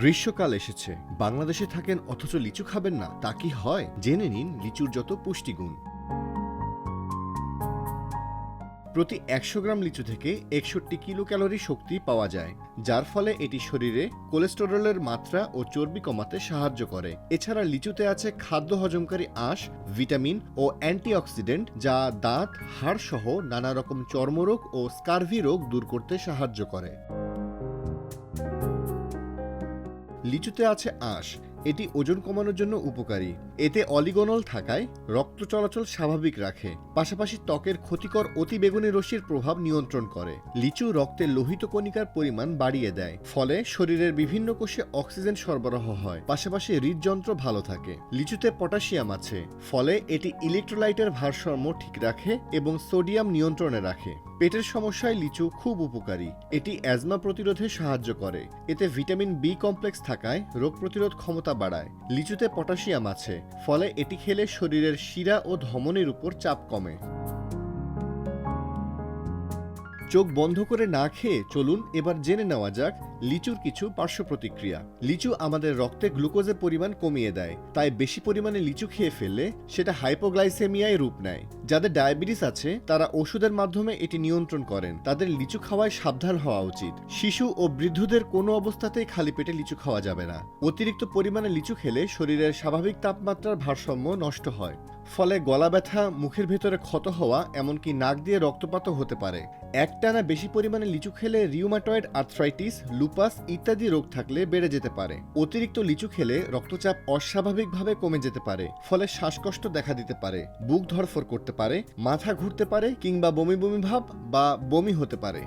গ্রীষ্মকাল এসেছে। বাংলাদেশে থাকেন অথচ লিচু খাবেন না। তা কি হয়? জেনে নিন লিচুর যত পুষ্টিগুণ। প্রতি একশো গ্রাম লিচু থেকে একষট্টি কিলো ক্যালোরি শক্তি পাওয়া যায়, যার ফলে এটি শরীরে কোলেস্টেরলের মাত্রা ও চর্বি কমাতে সাহায্য করে। এছাড়া লিচুতে আছে খাদ্য হজমকারী আঁশ, ভিটামিন ও অ্যান্টিঅক্সিডেন্ট, যা দাঁত হাড় সহ নানা রকম চর্মরোগ ও স্কার্ভি রোগ দূর করতে সাহায্য করে। লিচুতে আছে আঁশ এটি ওজন কমানোর জন্য উপকারী। এতে অলিগনল থাকায় রক্ত চলাচল স্বাভাবিক রাখে। পাশাপাশি ত্বকের ক্ষতিকর অতিবেগুনি রশ্মির প্রভাব নিয়ন্ত্রণ করে। লিচু রক্তে লোহিত কণিকার পরিমাণ বাড়িয়ে দেয়, ফলে শরীরের বিভিন্ন কোষে অক্সিজেন সরবরাহ হয়। পাশাপাশি হৃদযন্ত্র ভালো থাকে। লিচুতে পটাশিয়াম আছে, ফলে এটি ইলেকট্রোলাইটের ভারসাম্য ঠিক রাখে এবং সোডিয়াম নিয়ন্ত্রণে রাখে। পেটের সমস্যায় লিচু খুব উপকারী। এটি অ্যাজমা প্রতিরোধে সাহায্য করে। এতে ভিটামিন বি কমপ্লেক্স থাকায় রোগ প্রতিরোধ ক্ষমতা বাড়ায়। লিচুতে পটাশিয়াম আছে ফলে এটি খেলে শরীরের শিরা ও ধমনের উপর চাপ কমে। চোখ বন্ধ করে না খেয়ে চলুন এবার জেনে নেওয়া যাক লিচুর কিছু পার্শ্ব প্রতিক্রিয়া। লিচু আমাদের রক্তে গ্লুকোজের পরিমাণ কমিয়ে দেয়, তাই বেশি পরিমাণে লিচু খেয়ে ফেললে সেটা হাইপোগ্লাইসেমিয়ায় রূপ নেয়। যাদের ডায়াবেটিস আছে, তারা ওষুধের মাধ্যমে এটি নিয়ন্ত্রণ করেন। তাদের লিচু খাওয়ায় সাবধান হওয়া উচিত। শিশু ও বৃদ্ধদের কোনো অবস্থাতেই খালি পেটে লিচু খাওয়া যাবে না। অতিরিক্ত পরিমাণে লিচু খেলে শরীরের স্বাভাবিক তাপমাত্রার ভারসাম্য নষ্ট হয়। ফলে গলা ব্যথা, মুখের ভেতরে ক্ষত হওয়া, এমনকি নাক দিয়ে রক্তপাতও হতে পারে। একটানা বেশি পরিমাণে লিচু খেলে রিউমাটয়েড আর্থ্রাইটিস, লুপাস ইত্যাদি রোগ থাকলে বেড়ে যেতে পারে। অতিরিক্ত লিচু খেলে রক্তচাপ অস্বাভাবিকভাবে কমে যেতে পারে, ফলে শ্বাসকষ্ট দেখা দিতে পারে, বুক ধরফর করতে পারে, মাথা ঘুরতে পারে কিংবা বমি বমি ভাব বা বমি হতে পারে।